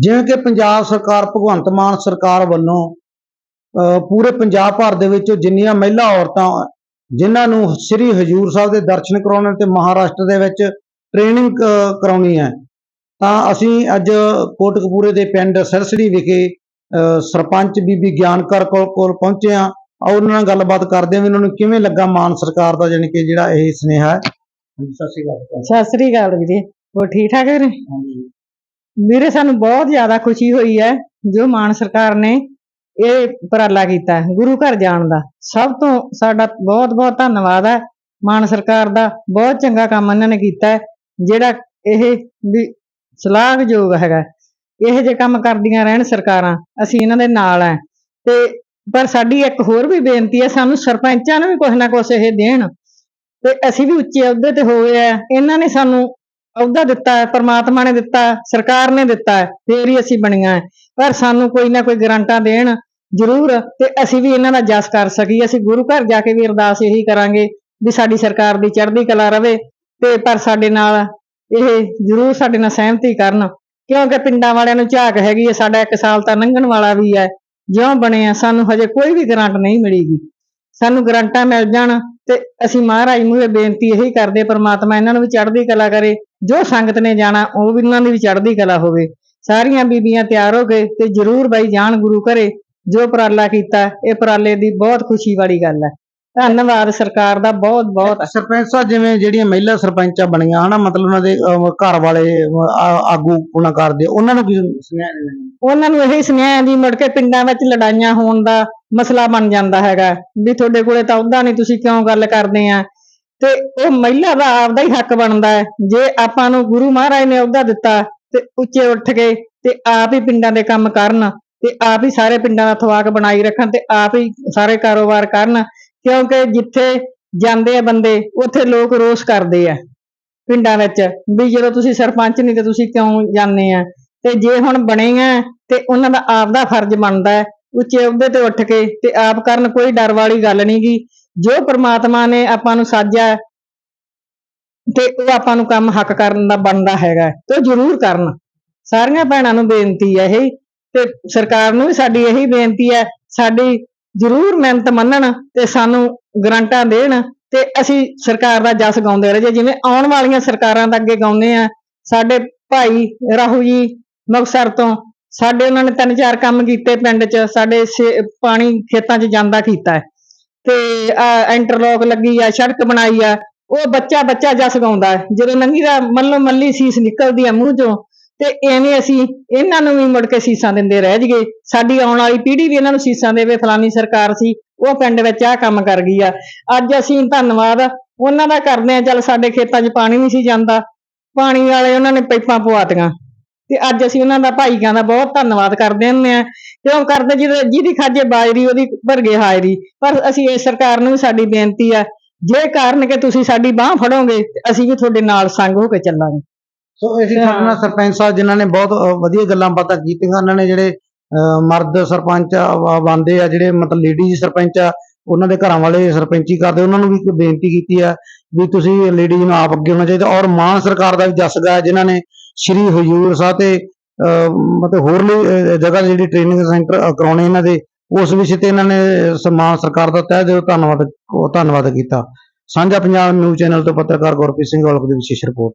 ਜਿਵੇਂ ਕਿ ਪੰਜਾਬ ਸਰਕਾਰ ਭਗਵੰਤ ਮਾਨ ਸਰਕਾਰ ਵੱਲੋਂ ਪੂਰੇ ਪੰਜਾਬ ਭਰ ਦੇ ਵਿੱਚ ਜਿੰਨੀਆਂ ਮਹਿਲਾ ਔਰਤਾਂ ਜਿਨ੍ਹਾਂ ਨੂੰ ਸ੍ਰੀ ਹਜੂਰ ਸਾਹਿਬ ਦੇ ਦਰਸ਼ਨ ਕਰਾਉਣੇ ਤੇ ਮਹਾਰਾਸ਼ਟਰ ਦੇ ਵਿੱਚ ਟ੍ਰੇਨਿੰਗ ਕਰਾਉਣੀ ਹੈ ਤਾਂ ਅਸੀਂ ਅੱਜ ਕੋਟਕਪੂਰੇ ਦੇ ਪਿੰਡ ਸਰਸੜੀ ਵਿਖੇ ਸਰਪੰਚ ਬੀਬੀ ਗਿਆਨਕਰ ਕੋਲ ਕੋਲ ਪਹੁੰਚੇ ਆ ਔਰ ਉਹਨਾਂ ਨਾਲ ਗੱਲਬਾਤ ਕਰਦੇ ਹਾਂ ਵੀ ਉਹਨਾਂ ਨੂੰ ਕਿਵੇਂ ਲੱਗਾ ਮਾਨ ਸਰਕਾਰ ਦਾ ਜਾਣੀ ਕਿ ਜਿਹੜਾ ਇਹ ਸੁਨੇਹਾ ਹੈ। ਸਤਿ ਸ਼੍ਰੀ ਅਕਾਲ। ਸਤਿ ਸ੍ਰੀ ਅਕਾਲ ਵੀਰੇ। ਹੋਰ ਠੀਕ ਠਾਕ ਵੀਰੇ? ਹਾਂਜੀ। ਵੀਰੇ ਸਾਨੂੰ ਬਹੁਤ ਜ਼ਿਆਦਾ ਖੁਸ਼ੀ ਹੋਈ ਹੈ ਜੋ ਮਾਨ ਸਰਕਾਰ ਨੇ ਇਹ ਉਪਰਾਲਾ ਕੀਤਾ ਹੈ, ਗੁਰੂ ਘਰ ਜਾਣ ਦਾ। ਸਭ ਤੋਂ ਸਾਡਾ ਬਹੁਤ ਬਹੁਤ ਧੰਨਵਾਦ ਹੈ। ਮਾਨ ਸਰਕਾਰ ਦਾ ਬਹੁਤ ਚੰਗਾ ਕੰਮ ਇਹਨਾਂ ਨੇ ਕੀਤਾ ਹੈ ਜਿਹੜਾ ਇਹ ਵੀ ਸਲਾਹਯੋਗ ਹੈਗਾ ਇਹ ਜੇ ਕੰਮ ਕਰਦੀਆਂ ਰਹਿਣ ਸਰਕਾਰਾਂ ਅਸੀਂ ਇਹਨਾਂ ਦੇ ਨਾਲ ਹੈ। ਤੇ ਪਰ ਸਾਡੀ ਇੱਕ ਹੋਰ ਵੀ ਬੇਨਤੀ ਹੈ ਸਾਨੂੰ ਸਰਪੰਚਾਂ ਨੂੰ ਵੀ ਕੁਛ ਨਾ ਕੁਛ ਇਹ ਦੇਣ। ਤੇ ਅਸੀਂ ਵੀ ਉੱਚੇ ਅਹੁਦੇ ਤੇ ਹੋਏ ਆ ਇਹਨਾਂ ਨੇ ਸਾਨੂੰ ਅਹੁਦਾ ਦਿੱਤਾ ਹੈ ਪ੍ਰਮਾਤਮਾ ਨੇ ਦਿੱਤਾ ਹੈ, ਸਰਕਾਰ ਨੇ ਦਿੱਤਾ ਹੈ, ਫੇਰ ਹੀ ਅਸੀਂ ਬਣੀਆਂ ਹੈ। ਪਰ ਸਾਨੂੰ ਕੋਈ ਨਾ ਕੋਈ ਗਰੰਟਾਂ ਦੇਣ ਜ਼ਰੂਰ ਤੇ ਅਸੀਂ ਵੀ ਇਹਨਾਂ ਦਾ ਜਸ ਕਰ ਸਕੀਏ ਅਸੀਂ ਗੁਰੂ ਘਰ ਜਾ ਕੇ ਵੀ ਅਰਦਾਸ ਇਹੀ ਕਰਾਂਗੇ ਵੀ ਸਾਡੀ ਸਰਕਾਰ ਦੀ ਚੜ੍ਹਦੀ ਕਲਾ ਰਵੇ ਤੇ ਪਰ ਸਾਡੇ ਨਾਲ ਇਹ ਜ਼ਰੂਰ ਸਾਡੇ ਨਾਲ ਸਹਿਮਤੀ ਕਰਨ ਕਿਉਂਕਿ ਪਿੰਡਾਂ ਵਾਲਿਆਂ ਨੂੰ ਝਾਕ ਹੈਗੀ ਹੈ ਸਾਡਾ ਇੱਕ ਸਾਲ ਤਾਂ ਲੰਘਣ ਵਾਲਾ ਵੀ ਹੈ ਜਿਉਂ ਬਣੇ ਆ ਸਾਨੂੰ ਹਜੇ ਕੋਈ ਵੀ ਗਰੰਟ ਨਹੀਂ ਮਿਲੇਗੀ ਸਾਨੂੰ ਗਰੰਟਾਂ ਮਿਲ ਜਾਣ ਤੇ ਅਸੀਂ ਮਹਾਰਾਜ ਨੂੰ ਇਹ ਬੇਨਤੀ ਇਹੀ ਕਰਦੇ ਪ੍ਰਮਾਤਮਾ ਇਹਨਾਂ ਨੂੰ ਵੀ ਚੜ੍ਹਦੀ ਕਲਾ ਕਰੇ ਜੋ ਸੰਗਤ ਨੇ ਜਾਣਾ ਉਹ ਵੀ ਇਹਨਾਂ ਦੀ ਵੀ ਚੜ੍ਹਦੀ ਕਲਾ ਹੋਵੇ। ਸਾਰੀਆਂ ਬੀਬੀਆਂ ਤਿਆਰ ਹੋ ਗਏ ਤੇ ਜਰੂਰ ਬਾਈ ਜਾਣ ਗੁਰੂ ਘਰੇ ਜੋ ਉਪਰਾਲਾ ਕੀਤਾ ਇਹ ਉਪਰਾਲੇ ਦੀ ਬਹੁਤ ਖੁਸ਼ੀ ਵਾਲੀ ਗੱਲ ਹੈ। ਧੰਨਵਾਦ ਸਰਕਾਰ ਦਾ ਬਹੁਤ ਬਹੁਤ ਸਰਪੰਚ ਸਾਹਿਬ ਜਿਵੇਂ ਜਿਹੜੀਆਂ ਮਹਿਲਾ ਸਰਪੰਚਾਂ ਬਣੀਆਂ ਹਨਾ ਮਤਲਬ ਉਹਨਾਂ ਦੇ ਘਰ ਵਾਲੇ ਆਗੂ ਪੁਣਾ ਕਰਦੇ ਉਹਨਾਂ ਨੂੰ ਕੀ ਸੁਨੇਹਾ? ਉਹਨਾਂ ਨੂੰ ਇਹੀ ਸੁਨੇਹਾ ਵੀ ਮੁੜ ਕੇ ਪਿੰਡਾਂ ਵਿੱਚ ਲੜਾਈਆਂ ਹੋਣ ਦਾ ਮਸਲਾ ਬਣ ਜਾਂਦਾ ਹੈਗਾ। ਵੀ ਤੁਹਾਡੇ ਕੋਲੇ ਤਾਂ ਉਹਦਾ ਨਹੀਂ ਤੁਸੀਂ ਕਿਉਂ ਗੱਲ ਕਰਦੇ ਆ? ਤੇ ਉਹ ਮਹਿਲਾ ਦਾ ਆਪਦਾ ਹੀ ਹੱਕ ਬਣਦਾ ਹੈ। ਜੇ ਆਪਾਂ ਨੂੰ ਗੁਰੂ ਮਹਾਰਾਜ ਨੇ ਅਹੁਦਾ ਦਿੱਤਾ ਤੇ ਉੱਚੇ ਉੱਠ ਕੇ ਤੇ ਆਪ ਹੀ ਪਿੰਡਾਂ ਦੇ ਕੰਮ ਕਰਨ ਤੇ ਆਪ ਹੀ ਸਾਰੇ ਪਿੰਡਾਂ ਦਾ ਥਵਾਕ ਬਣਾਈ ਰੱਖਣ ਤੇ ਆਪ ਹੀ ਸਾਰੇ ਕਾਰੋਬਾਰ ਕਰਨ, ਕਿਉਂਕਿ ਜਿੱਥੇ ਜਾਂਦੇ ਆ ਬੰਦੇ, ਉੱਥੇ ਲੋਕ ਰੋਸ ਕਰਦੇ ਆ ਪਿੰਡਾਂ ਵਿੱਚ ਵੀ ਜਦੋਂ ਤੁਸੀਂ ਸਰਪੰਚ ਨਹੀਂ ਤੇ ਤੁਸੀਂ ਕਿਉਂ ਜਾਂਦੇ ਆ? ਤੇ ਜੇ ਹੁਣ ਬਣੇ ਆ ਤੇ ਉਹਨਾਂ ਦਾ ਆਪ ਦਾ ਫਰਜ਼ ਬਣਦਾ ਹੈ। ਉੱਚੇ ਅਹੁਦੇ ਤੇ ਉੱਠ ਕੇ ਤੇ ਆਪ ਕਰਨ ਕੋਈ ਡਰ ਵਾਲੀ ਗੱਲ ਨਹੀਂ ਗੀ। ਜੋ ਪ੍ਰਮਾਤਮਾ ਨੇ ਆਪਾਂ ਨੂੰ ਸਾਜਿਆ ਤੇ ਉਹ ਆਪਾਂ ਨੂੰ ਕੰਮ ਹੱਕ ਕਰਨ ਦਾ ਬਣਦਾ ਹੈਗਾ ਤੇ ਉਹ ਜ਼ਰੂਰ ਕਰਨ। ਸਾਰੀਆਂ ਭੈਣਾਂ ਨੂੰ ਬੇਨਤੀ ਹੈ ਇਹ, ਤੇ ਸਰਕਾਰ ਨੂੰ ਵੀ ਸਾਡੀ ਇਹੀ ਬੇਨਤੀ ਹੈ, ਸਾਡੀ ਜ਼ਰੂਰ ਮਿਹਨਤ ਮੰਨਣ ਤੇ ਸਾਨੂੰ ਗਰੰਟਾਂ ਦੇਣ, ਤੇ ਅਸੀਂ ਸਰਕਾਰ ਦਾ ਜਸ ਗਾਉਂਦੇ ਰਹੀਏ। ਜਿਵੇਂ ਆਉਣ ਵਾਲੀਆਂ ਸਰਕਾਰਾਂ ਦਾ ਅੱਗੇ ਗਾਉਂਦੇ ਆ, ਸਾਡੇ ਭਾਈ ਰਾਹੂ ਜੀ ਮੁਕਤਸਰ ਤੋਂ, ਸਾਡੇ ਉਹਨਾਂ ਨੇ ਤਿੰਨ ਚਾਰ ਕੰਮ ਕੀਤੇ ਪਿੰਡ 'ਚ, ਸਾਡੇ ਸੇ- ਪਾਣੀ ਖੇਤਾਂ 'ਚ ਜਾਂਦਾ ਕੀਤਾ ਤੇ ਇੰਟਰਲੋਕ ਲੱਗੀ ਆ, ਸੜਕ ਬਣਾਈ ਆ, ਉਹ ਬੱਚਾ ਬੱਚਾ ਜਸ ਗਾਉਂਦਾ ਜਦੋਂ ਨੰਗੀ ਦਾ ਮੱਲੋ ਮੱਲੀ ਸੀਸ ਨਿਕਲਦੀ ਆ ਮੂੰਹ 'ਚੋਂ, ਤੇ ਐਵੇਂ ਅਸੀਂ ਇਹਨਾਂ ਨੂੰ ਵੀ ਮੁੜ ਕੇ ਸੀਸਾਂ ਦਿੰਦੇ ਰਹਿ ਜਗੇ ਸਾਡੀ ਆਉਣ ਵਾਲੀ ਪੀੜ੍ਹੀ ਵੀ ਇਹਨਾਂ ਨੂੰ ਸੀਸਾਂ ਦੇਵੇ, ਫਲਾਨੀ ਸਰਕਾਰ ਸੀ, ਉਹ ਪਿੰਡ ਵਿੱਚ ਆਹ ਕੰਮ ਕਰ ਗਈ ਆ। ਅੱਜ ਅਸੀਂ ਧੰਨਵਾਦ, ਉਹਨਾਂ ਦਾ ਕਰਦੇ ਆ, ਚੱਲ ਸਾਡੇ ਖੇਤਾਂ 'ਚ ਪਾਣੀ ਨਹੀਂ ਸੀ ਜਾਂਦਾ। ਪਾਣੀ ਵਾਲੇ ਉਹਨਾਂ ਨੇ ਪਾਈਪਾਂ ਪਵਾਤੀਆਂ ਤੇ ਅੱਜ ਅਸੀਂ ਉਹਨਾਂ ਦਾ ਭਾਈਆਂ ਦਾ ਬਹੁਤ ਧੰਨਵਾਦ ਕਰਦੇ ਹੁੰਦੇ ਆ ਕਿਉਂ ਕਰਦੇ? ਜਿਹਦੇ ਜਿਹਦੀ ਖਾਜੇ ਬਾਜਰੀ ਉਹਦੀ ਭਰਗੇ ਹਾਜ਼ਰੀ। ਪਰ ਅਸੀਂ ਇਸ ਸਰਕਾਰ ਨੂੰ ਵੀ ਸਾਡੀ ਬੇਨਤੀ ਆ ਜੇ ਕਾਰਨ ਕਿ ਤੁਸੀਂ ਸਾਡੀ ਬਾਹ ਫੜੋਗੇ ਤੇ ਅਸੀਂ ਵੀ ਤੁਹਾਡੇ ਨਾਲ ਸੰਗ ਹੋ ਕੇ ਚੱਲਾਂਗੇ। ਸੋ ਅਸੀਂ ਸਾਡੇ ਸਰਪੰਚ ਸਾਹਿਬ ਜਿਨ੍ਹਾਂ ਨੇ ਬਹੁਤ ਵਧੀਆ ਗੱਲਾਂ ਬਾਤਾਂ ਕੀਤੀਆਂ। ਉਹਨਾਂ ਨੇ ਜਿਹੜੇ ਅਹ, ਮਰਦ ਸਰਪੰਚ ਬੰਦੇ ਆ ਜਿਹੜੇ ਮਤਲਬ ਲੇਡੀਜ਼ ਸਰਪੰਚ ਆ ਉਹਨਾਂ ਦੇ ਘਰਾਂ ਵਾਲੇ ਸਰਪੰਚੀ ਕਰਦੇ। ਉਹਨਾਂ ਨੂੰ ਵੀ ਇੱਕ ਬੇਨਤੀ ਕੀਤੀ ਆ ਵੀ ਤੁਸੀਂ ਲੇਡੀਜ਼ ਨੂੰ ਆਪ ਅੱਗੇ ਹੋਣਾ ਚਾਹੀਦਾ। ਔਰ ਮਾਨ ਸਰਕਾਰ ਦਾ ਵੀ ਜਸਗਾ ਗਾਇਆ ਜਿਨ੍ਹਾਂ ਨੇ ਸ਼੍ਰੀ ਹਜੂਰ ਸਾਹਿਬ ਤੇ ਅਹ, ਮਤਲਬ ਹੋਰਲੀ ਜਗ੍ਹਾ ਜਿਹੜੀ ਟ੍ਰੇਨਿੰਗ ਸੈਂਟਰ ਕਰਾਉਣੇ ਇਹਨਾਂ ਦੇ ਉਸ ਵਿਸ਼ੇ ਤੇ ਇਹਨਾਂ ਨੇ ਸਮਾਨ ਸਰਕਾਰ ਦਾ ਤਹਿ ਦਿਲੋਂ ਧੰਨਵਾਦ ਧੰਨਵਾਦ ਕੀਤਾ। ਸਾਂਝਾ ਪੰਜਾਬ ਨਿਊਜ਼ ਚੈਨਲ ਤੋਂ ਪੱਤਰਕਾਰ ਗੁਰਪ੍ਰੀਤ ਸਿੰਘ ਔਲਖ ਦੀ ਵਿਸ਼ੇਸ਼ ਰਿਪੋਰਟ।